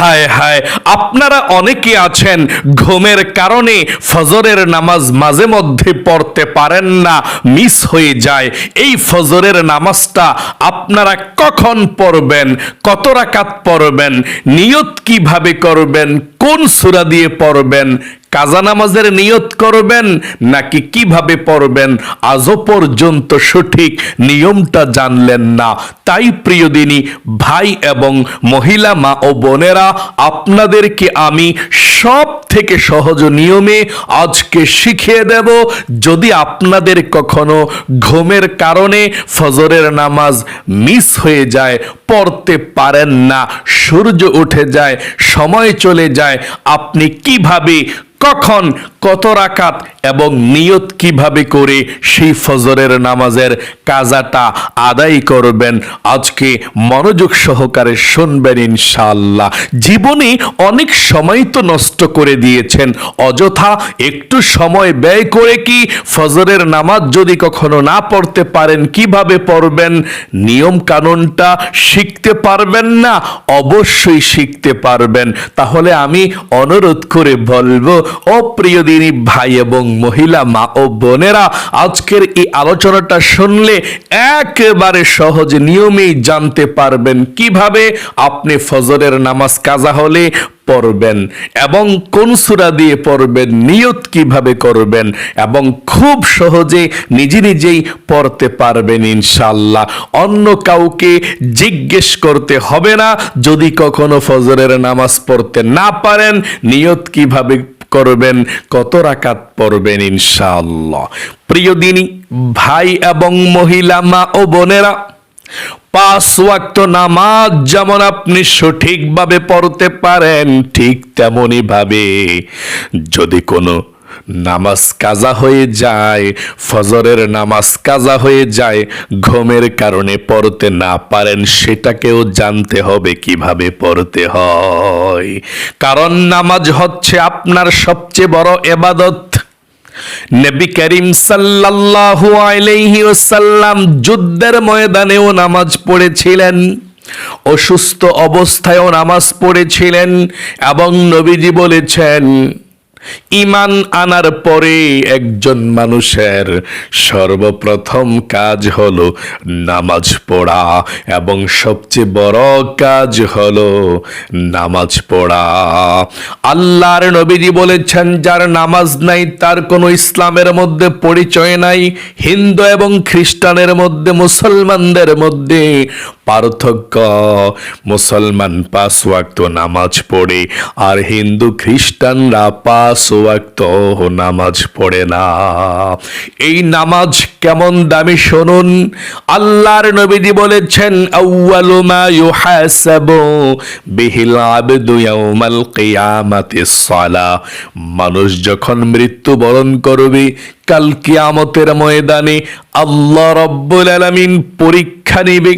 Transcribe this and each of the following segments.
হায় হায়, আপনারা অনেকে আছেন, ঘুমের কারণে ফজরের নামাজ মাঝে মধ্যে পড়তে পারেন না, মিস হয়ে যায়। এই ফজরের নামাজটা আপনারা কখন পড়বেন, কত রাকাত পড়বেন, নিয়ত কীভাবে করবেন, কোন সূরা দিয়ে পড়বেন কাজা নামাজের নিয়ত করবেন নাকি কীভাবে পড়বেন? আজও পর্যন্ত সঠিক নিয়মটা জানলেন না। তাই প্রিয় দিনী, ভাই এবং মহিলা, মা ও বোনেরা, আপনাদেরকে আমি সব থেকে সহজ নিয়মে আজকে শিখিয়ে দেব। যদি আপনাদের কখনো ঘুমের কারণে ফজরের নামাজ মিস হয়ে যায়, পড়তে পারেন না, সূর্য উঠে যায়, সময় চলে যায়, আপনি কীভাবে কখন, কত রাকাত এবং নিয়ত কীভাবে করে সেই ফজরের নামাজের কাজাটা আদায় করবেন, আজকে মনোযোগ সহকারে শুনবেন ইনশাআল্লাহ। জীবনে অনেক সময় তো নষ্ট করে দিয়েছেন, অযথা একটু সময় ব্যয় করে কি ফজরের নামাজ যদি কখনো না পড়তে পারেন, কীভাবে পড়বেন? নিয়ম কানুনটা শিখতে পারবেন না? অবশ্যই শিখতে পারবেন। তাহলে আমি অনুরোধ করে বলব ও প্রিয় দিনী ভাই এবং মহিলা মা ও বোনেরা, আজকের এই আলোচনাটা শুনলে একেবারে সহজ নিয়মেই জানতে পারবেন কীভাবে আপনি ফজরের নামাজ কাজা হলে পড়বেন এবং কোন সূরা দিয়ে পড়বেন, নিয়ত কীভাবে করবেন এবং খুব সহজে নিজে নিজেই পড়তে পারবেন ইনশাল্লাহ অন্য কাউকে জিজ্ঞেস করতে হবে না, যদি কখনো ফজরের নামাজ পড়তে না পারেন, নিয়ত কীভাবে করবেন, কত রাকাত পড়বেন ইনশাআল্লাহ। প্রিয় দিনী, ভাই এবং মহিলা, মা ও বোনেরা, পাঁচ ওয়াক্ত নামাজ যেমন আপনি সঠিকভাবে পড়তে পারেন, ঠিক তেমনই ভাবে যদি কোনো নামাজ কাজা হয়ে যায়, ফজরের নামাজ কাজা হয়ে যায়, ঘুমের কারণে পড়তে না পারেন সেটাকেও জানতে হবে কীভাবে পড়তে হয়। কারণ নামাজ হচ্ছে আপনার সবচেয়ে বড় এবাদত। নবী করিম সাল্লাল্লাহু আলাইহি ওয়াসাল্লাম যুদ্ধের ময়দানেও নামাজ পড়েছিলেন, অসুস্থ অবস্থায়ও নামাজ পড়েছিলেন এবং নবীজি বলেছেন ইমান আনার পরে একজন মানুষের সর্বপ্রথম কাজ হলো নামাজ পড়া, এবং সবচেয়ে বড় কাজ হলো নামাজ পড়া। আল্লাহর নবীজি বলেছেন, যার নামাজ নাই, তার কোনো ইসলামের মধ্যে পরিচয় নাই। হিন্দু এবং খ্রিস্টানের মধ্যে, মুসলমানদের মধ্যে পার্থক্য, মুসলমান পাঁচ ওয়াক্ত নামাজ পড়ে, আর হিন্দু খ্রিস্টানরা পাঁচ ওয়াক্ত নামাজ পড়ে না। এই নামাজ কেমন দামি শুনুন। আল্লাহর নবীজি বলেছেন মানুষ যখন মৃত্যুবরণ করবে, কাল কিয়ামতের ময়দানে আল্লাহ রব্বুল আলামিন পরীক্ষা নেবে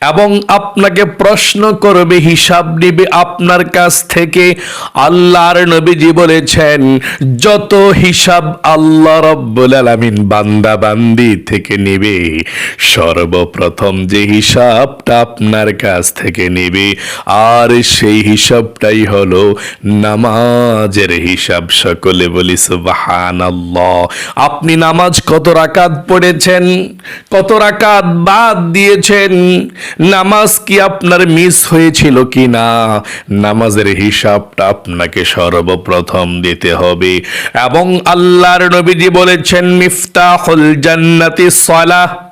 এবং আপনাকে প্রশ্ন করবে, হিসাব নিবে আপনার কাছ থেকে। আল্লাহর নবীজি বলেছেন, যত হিসাব আল্লাহ রব্বুল আলামিন বান্দা বান্দি থেকে নেবে, সর্বপ্রথম যে হিসাবটা আপনার কাছ থেকে নেবে, আর সেই হিসাবটাই হলো নামাজের হিসাব। সকলে বলি, সুবহানাল্লাহ। আপনি নামাজ কত রাকাত পড়েছেন? কত রাকাত বাদ দিয়েছেন? নামাজ কি আপনার মিস হয়েছিল কি না নামাজের হিসাবটা আপনাকে সর্বপ্রথম দিতে হবে। এবং আল্লাহর নবীজি বলেছেন, মিফতাহুল জান্নাতি সালাহ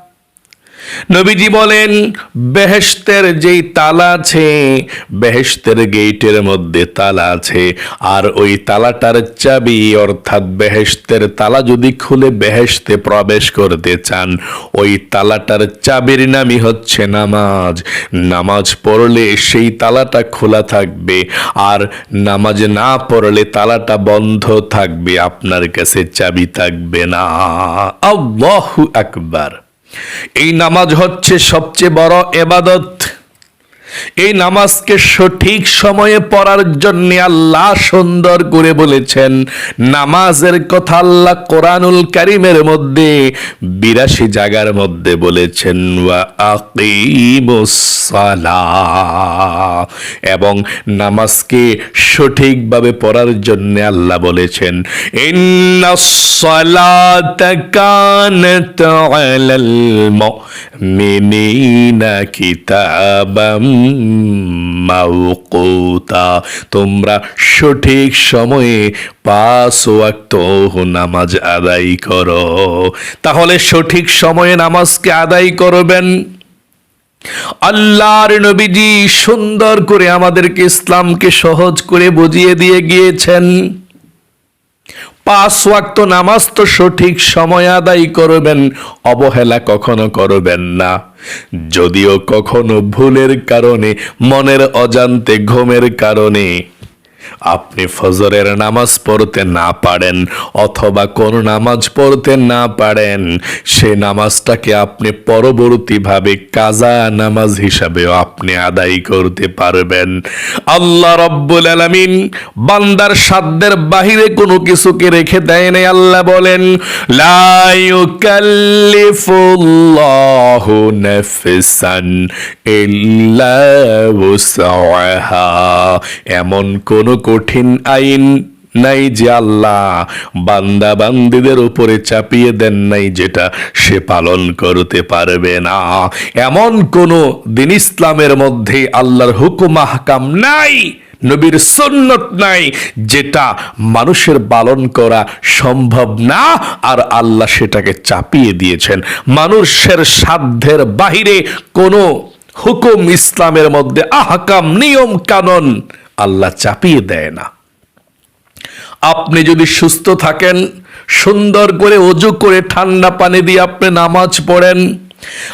নবীজি বলেন, বেহেশতের যেই তালা আছে, বেহেশতের গেটের মধ্যে তালা আছে। আর ওই তালাটার চাবি, অর্থাৎ বেহেশতের তালা যদি খুলে বেহেশতে প্রবেশ করতে চান, ওই তালাটার চাবির নামই হচ্ছে নামাজ। নামাজ পড়লে সেই তালাটা খোলা থাকবে, আর নামাজ না পড়লে তালাটা বন্ধ থাকবে। আপনার কাছে চাবি থাকবে না। আল্লাহু আকবার। এই নামাজ হচ্ছে সবচেয়ে বড় এবাদত। এই নামাজকে সঠিক সময়ে পড়ার জন্য আল্লাহ সুন্দর করে বলেছেন, নামাজের কথা আল্লাহ কোরআনুল কারিমের মধ্যে, বিরাশি জায়গার মধ্যে বলেছেন এবং নামাজকে সঠিকভাবে পড়ার জন্য আল্লাহ বলেছেন মুমিনিনা কিতাবাম মাওকুতা, তোমরা সঠিক সময়ে পাঁচ ওয়াক্ত নামাজ আদায় করো। তাহলে সঠিক সময়ে নামাজকে আদায় করবেন। আল্লাহর নবীজি সুন্দর করে আমাদেরকে ইসলামকে সহজ করে বুঝিয়ে দিয়ে গিয়েছেন। পাঁচ ওয়াক্ত নামাজ তো সঠিক সময় আদায় করবেন, অবহেলা কখনো করবেন না। যদিও কখনো ভুলের কারণে, মনের অজান্তে ঘুমের কারণে আপনি ফজরের নামাজ পড়তে না পারেন অথবা কোন নামাজ পড়তে না পারেন, সে নামাজটাকে আপনি পরবর্তীভাবে কাজা নামাজ হিসাবেও আপনি আদায় করতে পারবেন। আল্লাহ রব্বুল আলামিন বান্দার সাধ্যের বাহিরে কোনো কিছুকে রেখে দেয় নাই, আল্লাহ বলেন, লা ইউকাল্লিফুল্লাহু নাফসান ইল্লা উসআহা। এমন কোন কঠিন আইন নাই যে আল্লাহ। বান্দা বান্দিদের উপরে চাপিয়ে দেন নাই যেটা সে পালন করতে পারবে না। এমন কোন দিন ইসলামের মধ্যে আল্লাহর হুকুম আহকাম নাই, নবীর সুন্নত নাই, যেটা মানুষের পালন করা সম্ভব না, আর আল্লাহ সেটাকে চাপিয়ে দিয়েছেন। মানুষের সাধ্যের বাহিরে কোনো হুকুম ইসলামের মধ্যে আহকাম, নিয়ম কানন আল্লাহ চাপিয়ে দেয় না। আপনি যদি সুস্থ থাকেন, সুন্দর করে অজু করে ঠান্ডা পানি দিয়ে আপনি নামাজ পড়েন,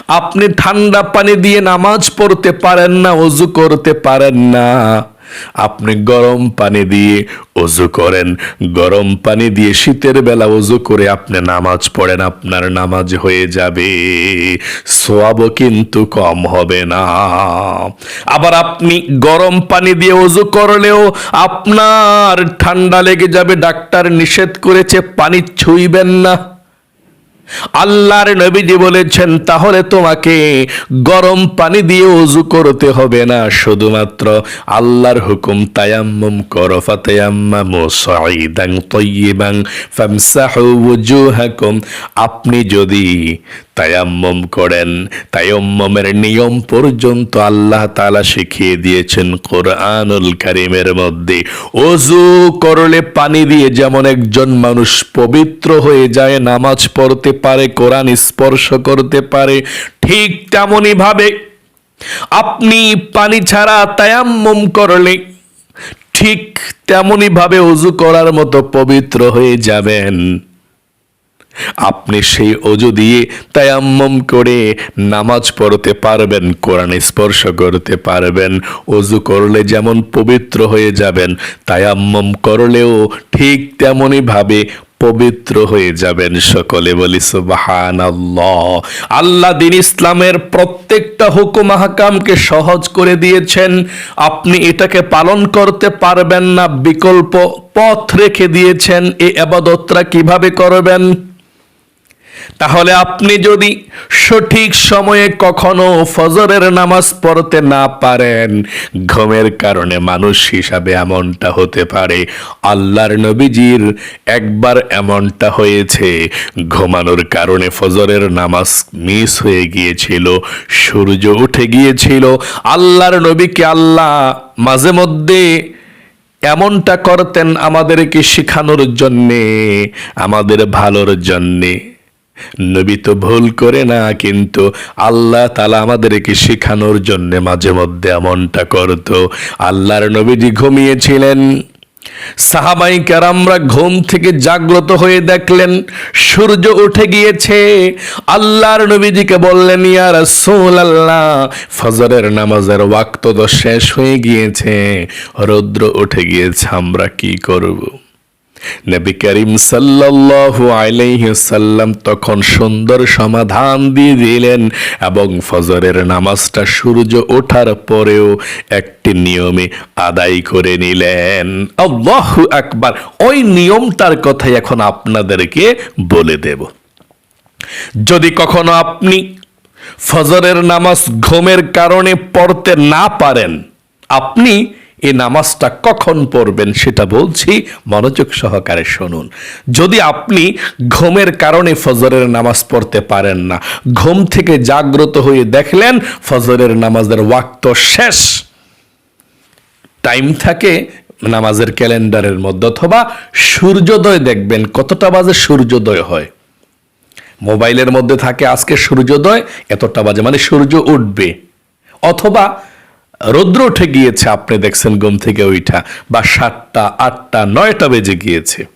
আপনি ঠান্ডা পানি দিয়ে নামাজ পড়তে পারেন না, অজু করতে পারেন না। আপনি গরম পানি দিয়ে অজু করেন। গরম পানি দিয়ে শীতের বেলা অজু করে আপনি নামাজ পড়েন, আপনার নামাজ হয়ে যাবে। সোয়াবও কিন্তু কম হবে না। আবার আপনি গরম পানি দিয়ে অজু করলেও আপনার ঠান্ডা লেগে যাবে, ডাক্তার নিষেধ করেছে, পানি ছুঁইবেন না। আল্লাহর নবীজি বলেছেন, তাহলে তোমাকে গরম পানি দিয়ে অজু করতে হবে না। শুধুমাত্র আল্লাহর হুকুম, তায়াম্মুম করো, ফাতায়াম্মামু সাঈদান তাইয়িবান ফামসাহু ওয়ুজুহাকুম আপনি যদি তায়াম্মম করেন, তায়াম্মমের নিয়ম পর্যন্ত আল্লাহ তাআলা শিখিয়ে দিয়েছেন কোরআনুল কারীমের মধ্যে। অজু করলে পানি দিয়ে যেমন একজন মানুষ পবিত্র হয়ে যায়, নামাজ পড়তে পারে, কোরআন স্পর্শ করতে পারে, ঠিক তেমনই ভাবে আপনি পানি ছাড়া তায়াম্মম করলে ঠিক তেমনই ভাবে অজু করার মতো পবিত্র হয়ে যাবেন। আপনি সেই অজু দিয়ে তায়াম্মম করে নামাজ পড়তে পারবেন, কোরআন স্পর্শ করতে পারবেন, অজু করলে যেমন পবিত্র হয়ে যাবেন, তায়াম্মম করলেও ঠিক তেমনই ভাবে পবিত্র হয়ে যাবেন সকলে বলি সুবাহান আল্লাহ দিন ইসলামের প্রত্যেকটা হুকুম হাকামকে সহজ করে দিয়েছেন। আপনি এটাকে পালন করতে পারবেন না, বিকল্প পথ রেখে দিয়েছেন। এই আবাদতরা কীভাবে করবেন? তাহলে আপনি যদি সঠিক সময়ে কখনো ফজরের নামাজ পড়তে না পারেন, ঘুমের কারণে মানুষ হিসাবে এমনটা হতে পারে। আল্লাহর নবীজির একবার এমনটা হয়েছে, ঘুমানোর কারণে ফজরের নামাজ মিস হয়ে গিয়েছিল, সূর্য উঠে গিয়েছিল। আল্লাহর নবীকে আল্লাহ মাঝে মধ্যে এমনটা করতেন আমাদেরকে শেখানোর জন্যে, আমাদের ভালোর জন্যে। নবী তো ভুল করে না, কিন্তু আল্লাহ তালা আমাদেরকে শেখানোর জন্য মাঝে মধ্যে এমনটা করত। আল্লাহর নবীজি ঘুমিয়েছিলেন। সাহাবাই কারামরা ঘুম থেকে জাগ্রত হয়ে দেখলেন, সূর্য উঠে গিয়েছে। আল্লাহর নবীজিকে বললেন, ইয়া রাসূল আল্লাহ ফজরের নামাজের ওয়াক্ত তো শেষ হয়ে গিয়েছে। রৌদ্র উঠে গিয়েছে, আমরা কি করব? নবী করিম সাল্লাল্লাহু আলাইহি সাল্লাম তখন সুন্দর সমাধান দিয়ে দিলেন এবং ফজরের নামাজটা সূর্য ওঠার পরেও একটি নিয়মে আদায় করে নিলেন। আল্লাহু আকবার, ওই নিয়মটার কথাই এখন আপনাদেরকে বলে দেব। যদি কখনো আপনি ফজরের নামাজ ঘুমের কারণে পড়তে না পারেন, আপনি এই নামাজটা কখন পড়বেন সেটা বলছি, মনোযোগ সহকারে শুনুন। যদি আপনি ঘুমের কারণে ফজরের নামাজ পড়তে পারেন না, ঘুম থেকে জাগ্রত হয়ে দেখলেন ফজরের নামাজের ওয়াক্ত শেষ, টাইম থাকে নামাজের ক্যালেন্ডারের মধ্যে, অথবা সূর্যোদয় দেখবেন, কতটা বাজে সূর্যোদয় হয়? মোবাইলের মধ্যে থাকে আজকে সূর্যোদয়, এতটা বাজে মানে সূর্য উঠবে, অথবা রৌদ্র উঠে গিয়েছে, আপনি দেখছেন ঘুম থেকে ওইটা বা সাতটা, আটটা, নয়টা বেজে গিয়েছে।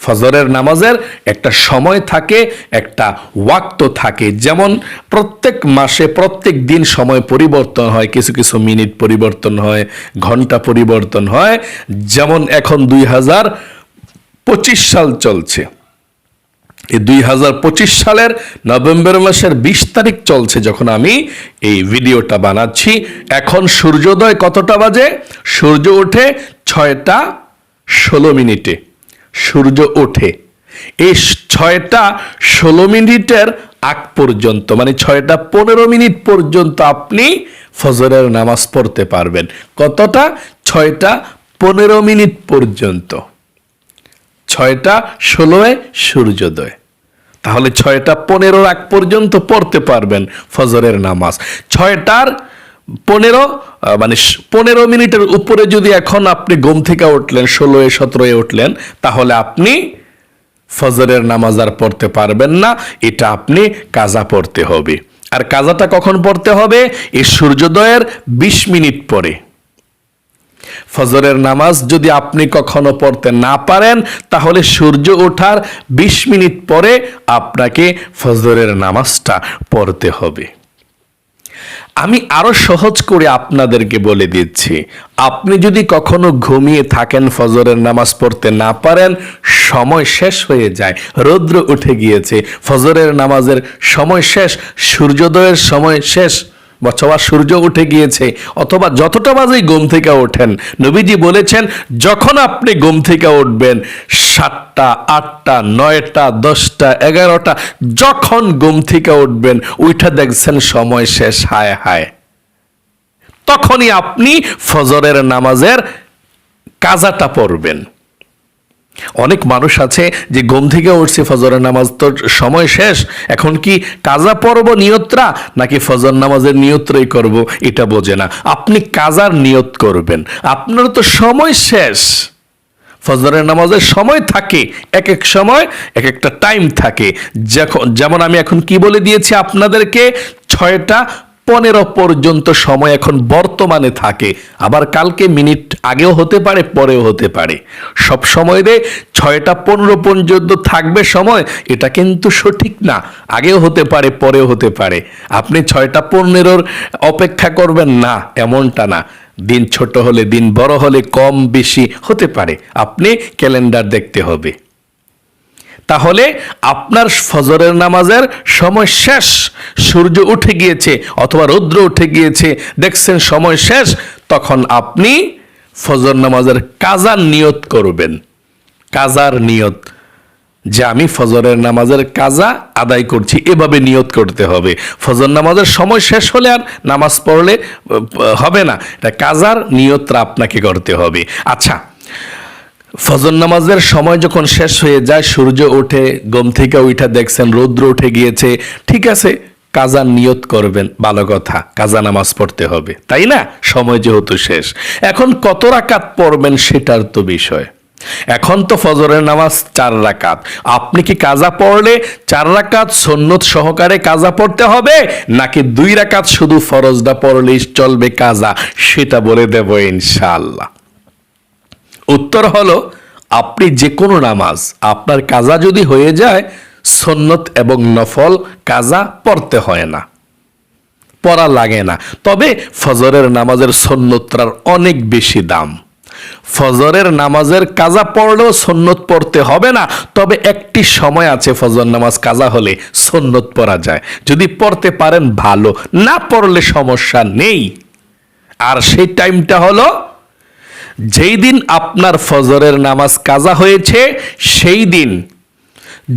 ফজরের নামাজের একটা সময় থাকে, একটা ওয়াক্ত থাকে। যেমন প্রত্যেক মাসে প্রত্যেক দিন সময় পরিবর্তন হয়, কিছু কিছু মিনিট পরিবর্তন হয়, ঘণ্টা পরিবর্তন হয়। যেমন এখন দুই হাজার পঁচিশ সাল চলছে। এই দুই হাজার পঁচিশ সালের নভেম্বর মাসের বিশ তারিখ চলছে যখন আমি এই ভিডিওটা বানাচ্ছি। এখন সূর্যোদয় কতটা বাজে? সূর্য ওঠে ছয়টা ষোলো মিনিটে। সূর্য ওঠে। এই ছয়টা ষোলো মিনিটের আগ পর্যন্ত মানে ছয়টা পনেরো মিনিট পর্যন্ত আপনি ফজরের নামাজ পড়তে পারবেন। কতটা? ছয়টা পনেরো মিনিট পর্যন্ত। ছয়টা ষোলোয় সূর্যোদয়। তাহলে ছয়টা পনেরো আগ পর্যন্ত পড়তে পারবেন ফজরের নামাজ। ছয়টার পনেরো মানে পনেরো মিনিটের উপরে যদি এখন আপনি ঘুম থেকে উঠলেন, ষোলোয়, সতেরোয় উঠলেন, তাহলে আপনি ফজরের নামাজ আর পড়তে পারবেন না। এটা আপনি কাজা পড়তে হবে। আর কাজাটা কখন পড়তে হবে? এই সূর্যোদয়ের বিশ মিনিট পরে। ফজরের নামাজ যদি আপনি কখনো পড়তে না পারেন, তাহলে সূর্য ওঠার ২০ মিনিট পরে আপনাকে ফজরের নামাজটা পড়তে হবে। আমি আরও সহজ করে আপনাদেরকে বলে দিচ্ছি, আপনি যদি কখনো ঘুমিয়ে থাকেন, ফজরের নামাজ পড়তে না পারেন, সময় শেষ হয়ে যায়, রৌদ্র উঠে গিয়েছে, ফজরের নামাজের সময় শেষ, সূর্যোদয়ের সময় শেষ অথবা সূর্য উঠে গিয়েছে, অথবা যতটা বাজেই ঘুম থেকে ওঠেন, নবীজি বলেছেন, যখন আপনি ঘুম থেকে উঠবেন, সাতটা, আটটা, নয়টা, দশটা, এগারোটা, যখন ঘুম থেকে উঠবেন ওইটা দেখছেন সময় শেষ, হায় হায়। তখনই আপনি ফজরের নামাজের কাজাটা পড়বেন। অনেক মানুষ আছে যে ঘুম থেকে উঠছে ফজরের নামাজ তো সময় শেষ, এখন কি কাজা পড়ব নিয়তরা নাকি ফজর নামাজের নিয়তরাই করব এটা বোঝে না। আপনি কাজার নিয়ত করবেন, আপনার তো সময় শেষ। ফজরের নামাজের সময় থাকে এক এক সময় এক একটা টাইম থাকে। যখন যেমন আমি এখন কি বলে দিয়েছি আপনাদেরকে? ছয়টা পনেরো পর্যন্ত সময় এখন বর্তমানে থাকে। আবার কালকে মিনিট আগেও হতে পারে, পরেও হতে পারে। সব সময় রে ছয়টা পনেরো পর্যন্ত থাকবে সময়, এটা কিন্তু সঠিক না। আগেও হতে পারে, পরেও হতে পারে। আপনি ছয়টা পনেরোর অপেক্ষা করবেন না, এমনটা না। দিন ছোট হলে, দিন বড় হলে কম বেশি হতে পারে। আপনি ক্যালেন্ডার দেখতে হবে। তাহলে আপনার ফজরের নামাজের সময় শেষ। সূর্য উঠে গিয়েছে অথবা রৌদ্র উঠে গিয়েছে, দেখছেন সময় শেষ, তখন আপনি ফজর নামাজের কাজার নিয়ত করবেন। কাজার নিয়ত। যে আমি ফজরের নামাজের কাজা আদায় করছি, এভাবে নিয়ত করতে হবে। ফজর নামাজের সময় শেষ হলে আর নামাজ পড়লে হবে না। এটা কাজার নিয়তটা আপনাকে করতে হবে। আচ্ছা ফজর নামাজের সময় যখন শেষ হয়ে যায়, সূর্য ওঠে গম থেকে উঠা দেখছেন রৌদ্র উঠে গিয়েছে, ঠিক আছে, কাজা নিয়ত করবেন, ভালো কথা, কাজা নামাজ পড়তে হবে, তাই না? সময় যেহেতু শেষ। এখন কত রাকাত পড়বেন সেটার তো বিষয়। এখন তো ফজরের নামাজ চার রাকাত। আপনি কি কাজা পড়লে চার রাকাত সন্ন্যত সহকারে কাজা পড়তে হবে, নাকি দুই রাকাত শুধু ফরজটা পড়লেই চলবে কাজা? সেটা বলে দেব ইনশাআল্লাহ। উত্তর হলো, আপনি যে কোনো নামাজ, আপনার কাজা যদি হয়ে যায়, সন্নত এবং নফল কাজা পড়তে হয় না, পড়া লাগে না। তবে ফজরের নামাজের সন্ন্যতরার অনেক বেশি দাম। ফজরের নামাজের কাজা পড়লেও সন্নত পড়তে হবে না, তবে একটি সময় আছে ফজর নামাজ কাজা হলে সন্নত পড়া যায়। যদি পড়তে পারেন, ভালো। না পড়লে সমস্যা নেই। আর সেই টাইমটা হলো যেই দিন আপনার ফজরের নামাজ কাজা হয়েছে, সেই দিন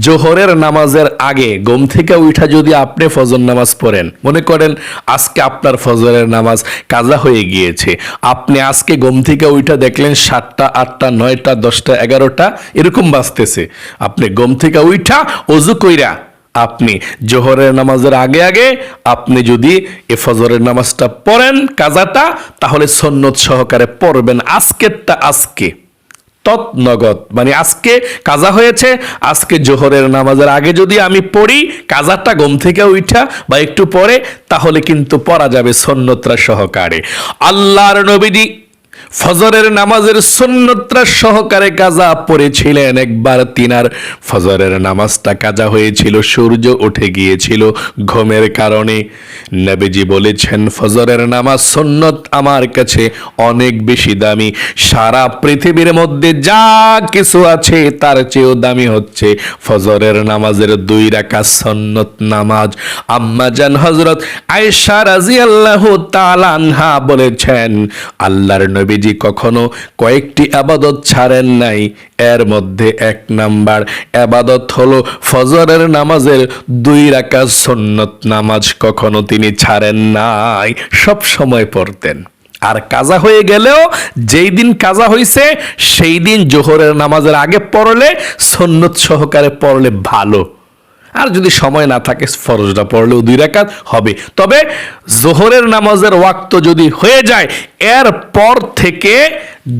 জোহরের নামাজের আগে ঘুম থেকে উঠা যদি আপনি ফজর নামাজ পড়েন, মনে করেন আজকে আপনার ফজরের নামাজ কাজা হয়ে গিয়েছে, আপনি আজকে ঘুম থেকে উঠা দেখলেন সাতটা, আটটা, নয়টা, দশটা, এগারোটা, এরকম বাজতেছে। আপনি ঘুম থেকে উঠা, অজু কইরা আপনি জোহরের নামাজের আগে আগে আপনি যদি এ ফজরের নামাজটা পড়েন কাজাটা, তাহলে সন্ন্যত সহকারে পড়বেন আজকেরটা আজকে। তৎ নগদ মানে আজকে কাজা হয়েছে, আজকে জোহরের নামাজের আগে যদি আমি পড়ি, কাজাটা গম থেকে উঠা বা একটু পরে, তাহলে কিন্তু পড়া যাবে সন্ন্যতরা সহকারে। আল্লাহর নবীজি ফজরের নামাজের সুন্নতরা সহকারে কাজা পড়েছিলেন একবার তিনার। ফজরের নামাজটা কাজা হয়েছিল, সূর্য উঠে গিয়েছিল ঘুমের কারণে। নবীজি বলেছেন, ফজরের নামাজ সুন্নত আমার কাছে অনেক বেশি দামি। সারা পৃথিবীর মধ্যে যা কিছু আছে তার চেয়েও দামি হচ্ছে ফজরের নামাজের দুই রাকাত সুন্নত নামাজ। আম্মা জান হযরত আয়েশা রাদিয়াল্লাহু তাআলা আনহা বলেছেন, আল্লাহর নবীজি কখনো কয়েকটি আবাদত ছাড়েন নাই। এর মধ্যে এক নাম্বার আবাদত হলো ফজরের নামাজের দুই রাকাত সুন্নত নামাজ কখনো তিনি ছাড়েন নাই। সব সময় পড়তেন। আর কাজা হয়ে গেলেও যেই দিন কাজা হয়েছে সেই দিন জোহরের নামাজের আগে পড়লে সন্ন্যত সহকারে পড়লে ভালো। আর যদি সময় না থাকে, ফরজটা পড়লেও দুই রাকাত হবে। তবে জোহরের নামাজের ওয়াক্ত যদি হয়ে যায় এর পর থেকে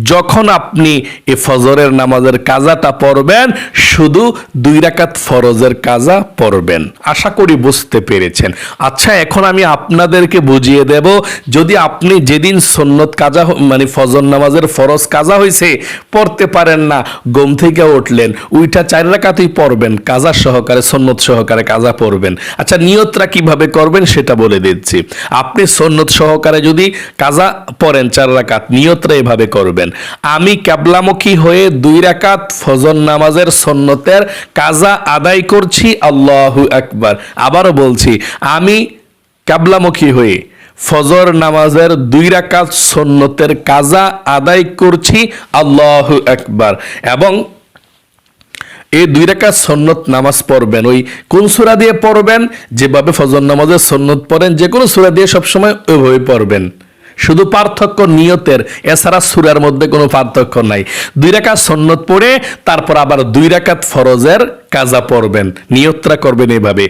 যখন আপনি এ ফজরের নামাজের কাজাটা পড়বেন, শুধু দুই রাকাত ফরজের কাজা পড়বেন। আশা করি বুঝতে পেরেছেন। আচ্ছা এখন আমি আপনাদেরকে বুঝিয়ে দেব, যদি আপনি যেদিন সন্নত কাজা মানে ফজর নামাজের ফরজ কাজা হয়েছে পড়তে পারেন না গম থেকে উঠলেন, উইটা চার রাকাতই পড়বেন, কাজা সহকারে, সন্নত সহকারে কাজা পড়বেন। আচ্ছা নিয়তরা কীভাবে করবেন সেটা বলে দিচ্ছি। আপনি সন্নত সহকারে যদি কাজা পড়েন চার রাকাত নিয়তরা এভাবে করবেন। আমি ক্যাবলামুখী হয়ে দুই রাকাত ফজর নামাজের সন্নতের কাজা আদায় করছি, আল্লাহু আকবার। আবারও বলছি, আমি ক্যাবলামুখী হয়ে ফজর নামাজের দুই রাকাত সন্নতের কাজা আদায় করছি, আল্লাহু আকবার। এবং এই দুই রাকাত সন্নত নামাজ পড়বেন। ওই কোন সূরা দিয়ে পড়বেন? যেভাবে ফজর নামাজের সন্নত পড়েন যে কোনো সূরা দিয়ে সবসময় ওইভাবে পড়বেন। শুধু পার্থক্য নিয়তের, এছাড়া সুরের মধ্যে কোনো পার্থক্য নাই। দুই রাকাত সন্ন্যত পড়ে, তারপর আবার দুই রাকাত ফরজের কাজা পড়বেন, নিয়তরা করবেন এভাবে।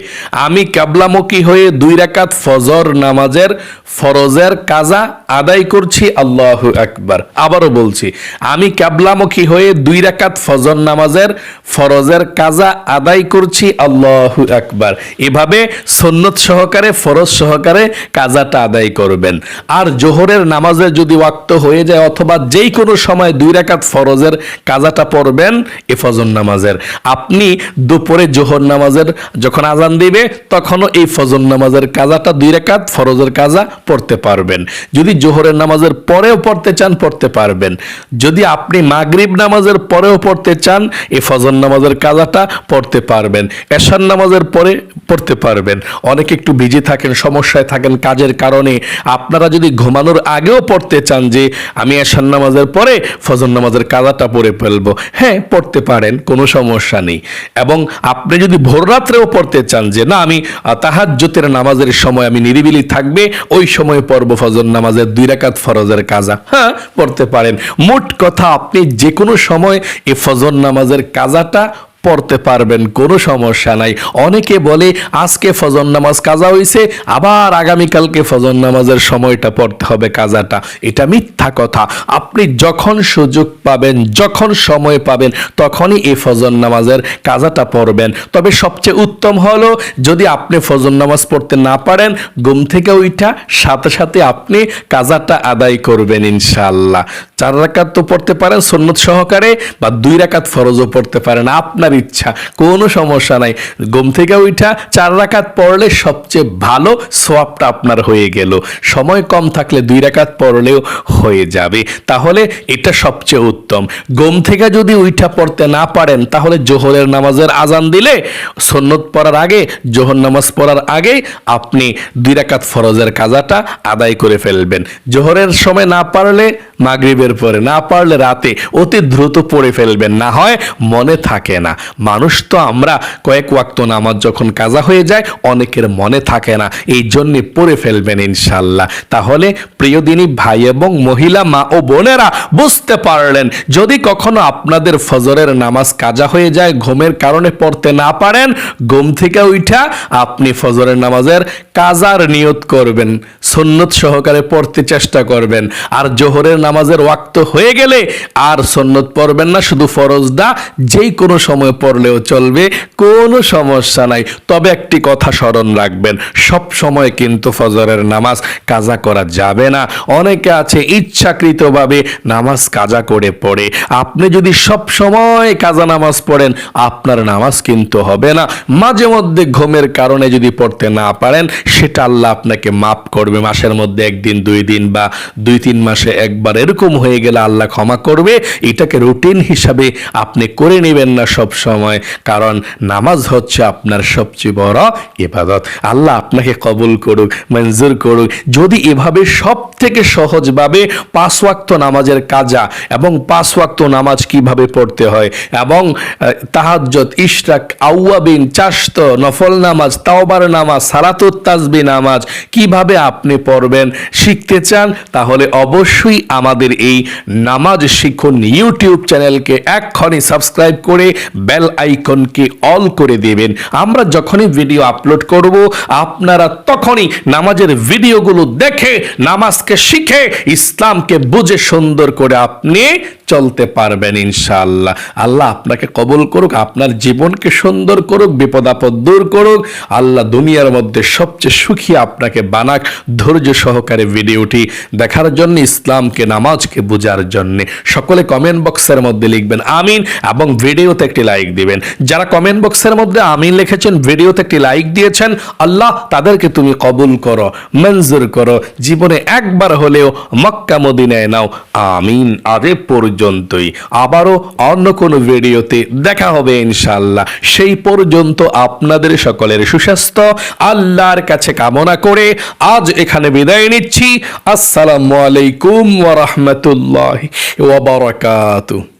আমি কাবলামুখী হয়ে দুই রাকাত ফজর নামাজের ফরজের কাজা আদায় করছি, আল্লাহু আকবার। আবারও বলছি, আমি কাবলামুখী হয়ে দুই রাকাত ফজর নামাজের ফরজের কাজা আদায় করছি, আল্লাহু আকবার। এভাবে সন্নত সহকারে, ফরজ সহকারে কাজাটা আদায় করবেন। আর জোহরের নামাজের যদি ওয়াক্ত হয়ে যায় অথবা যেই কোনো সময় দুই রাকাত ফরজের কাজাটা পড়বেন, এ ফজর নামাজের। আপনি দুপুরে জোহর নামাজের যখন আজান দিবে, তখনও এই ফজর নামাজের কাজাটা দুই রাকাত ফরজের কাজা পড়তে পারবেন। যদি জোহরের নামাজের পরেও পড়তে চান, পড়তে পারবেন। যদি আপনি মাগরিব নামাজের পরেও পড়তে চান, এই ফজর নামাজের কাজাটা পড়তে পারবেন। এশার নামাজের পরে পড়তে পারবেন। অনেকে একটু বিজি থাকেন, সমস্যায় থাকেন কাজের কারণে। আপনারা যদি ঘুমানোর আগেও পড়তে চান যে, আমি এশার নামাজের পরে ফজর নামাজের কাজাটা পড়ে ফেলব। হ্যাঁ পড়তে পারেন, কোনো সমস্যা নেই। এবং আপনি যদি ভোর রাত্রেও পড়তে চান যে না, আমি তাহাজ্জতের নামাজের সময় আমি নিরিবিলি থাকবে, ওই সময় পর্ব ফজর নামাজের দুই রাকাত ফরজের কাজা। হ্যাঁ পড়তে পারেন। মোট কথা আপনি যে কোনো সময় এ ফজর নামাজের কাজাটা পড়তে পারবেন, কোনো সমস্যা নাই। অনেকে বলে, আজকে ফজর নামাজ কাজা হইছে, আবার আগামীকালকে ফজর নামাজের সময়টা পড়তে হবে কাজাটা। এটা মিথ্যা কথা। আপনি যখন সুযোগ পাবেন, যখন সময় পাবেন, তখনই এই ফজর নামাজের কাজাটা পড়বেন। তবে সবচেয়ে উত্তম হলো, যদি আপনি ফজর নামাজ পড়তে না পারেন, ঘুম থেকে উঠা সাথে সাথে আপনি কাজাটা আদায় করবেন ইনশাআল্লাহ। চার রাকাত তো পড়তে পারেন, সন্নত সহকারে, বা দুই রাকাত ফরজও পড়তে পারেন। আপনার আপনার ইচ্ছা। কোনো সমস্যা নাই। ঘুম থেকে উঠা চার রাকাত পড়লে সবচেয়ে ভালো সোয়াবটা আপনার হয়ে গেল। সময় কম থাকলে দুই রাকাত পড়লেও হয়ে যাবে। তাহলে এটা সবচেয়ে উত্তম। ঘুম থেকে যদি উইঠা পড়তে না পারেন, তাহলে জোহরের নামাজের আজান দিলে, সন্নত পড়ার আগে, জোহর নামাজ পড়ার আগে আপনি দুই রাকাত ফরজের কাজাটা আদায় করে ফেলবেন। জোহরের সময় না পারলে, মাগরিবের পরে না পারলে রাতে অতি দ্রুত পড়ে ফেলবেন। না হয় মনে থাকে না। মানুষ তো আমরা কয়েক ওয়াক্ত নামাজ যখন কাজা হয়ে যায়, অনেকের মনে থাকে না। এই জন্যে পড়ে ফেলবেন ইনশাল্লাহ তাহলে প্রিয় দিনী ভাই এবং মহিলা, মা ও বোনেরা বুঝতে পারলেন, যদি কখনো আপনাদের ফজরের নামাজ কাজা হয়ে যায়, ঘুমের কারণে পড়তে না পারেন, ঘুম থেকে উঠা আপনি ফজরের নামাজের কাজার নিয়ত করবেন, সন্নত সহকারে পড়তে চেষ্টা করবেন। আর জোহরের নামাজের ওয়াক্ত হয়ে গেলে আর সন্নত পড়বেন না, শুধু ফরজদা যেই কোনো সময় পড়লেও চলবে, কোনো সমস্যা নাই। তবে একটি কথা স্মরণ রাখবেন, সব সময় কিন্তু ফজরের নামাজ কাজা করা যাবে না। অনেকে আছে ইচ্ছাকৃতভাবে নামাজ কাজা করে পড়ে। আপনি যদি সব সময় কাজা নামাজ পড়েন, আপনার নামাজ কিন্তু হবে না। মাঝে মধ্যে ঘুমের কারণে যদি পড়তে না পারেন, সেটা আল্লাহ আপনাকে মাফ করবে। মাসের মধ্যে একদিন, দুই দিন বা দুই তিন মাসে একবার এরকম হয়ে গেলে আল্লাহ ক্ষমা করবে। এটাকে রুটিন হিসাবে আপনি করে নেবেন না সব সময়, কারণ নামাজ হচ্ছে আপনার সবচেয়ে বড় ইবাদত। আল্লাহ আপনাকে কবুল করুক, মঞ্জুর করুক। যদি এভাবে সব থেকে সহজভাবে পাঁচ ওয়াক্ত নামাজের কাজা এবং পাঁচ ওয়াক্ত নামাজ কীভাবে পড়তে হয় এবং তাহাজ্জত ইশরাক, আউয়াবিন চাস্ত নফল নামাজ, তাওবার নামাজ সারাতুত নামাজ কীভাবে আপনি পড়বেন, শিখতে চান, তাহলে অবশ্যই আমাদের এই নামাজ শিখুন ইউটিউব চ্যানেলকে এক্ষণে সাবস্ক্রাইব করে বেল আইকনকে অল করে দেবেন। আমরা যখনই ভিডিও আপলোড করব, আপনারা তখনই নামাজের ভিডিওগুলো দেখে, নামাজকে শিখে, ইসলামকে বুঝে সুন্দর করে আপনি চলতে পারবেন ইনশাআল্লাহ। আল্লাহ আপনাকে কবুল করুক, আপনার জীবনকে সুন্দর করুক, বিপদ আপদ দূর করুক। আল্লাহ দুনিয়ার মধ্যে সবচেয়ে সুখী আপনাকে বানাক ধৈর্য সহকারে ভিডিওটি দেখার জন্য, ইসলামকে, নামাজকে বোঝার জন্য। সকলে কমেন্ট বক্সের মধ্যে লিখবেন, আমিন। এবং ভিডিওতে একটি লাইক দিবেন। যারা কমেন্ট বক্সের মধ্যে আমিন লিখেছেন ভিডিওতে একটি লাইক দিয়েছেন, আল্লাহ তাদেরকে তুমি কবুল করো, মঞ্জুর করো। জীবনে একবার হলেও মক্কা মদিনায় নাও। আমিন আদে পর্যন্তই। আবারও অন্য কোনো ভিডিওতে দেখা হবে ইনশাল্লাহ সেই পর্যন্ত আপনাদের সকলের সুস্বাস্থ্য, আল্লাহর কাছে কামনা করে আজ এখানে বিদায় নিচ্ছি। আসসালামু আলাইকুম ওয়া বারাকাতুহু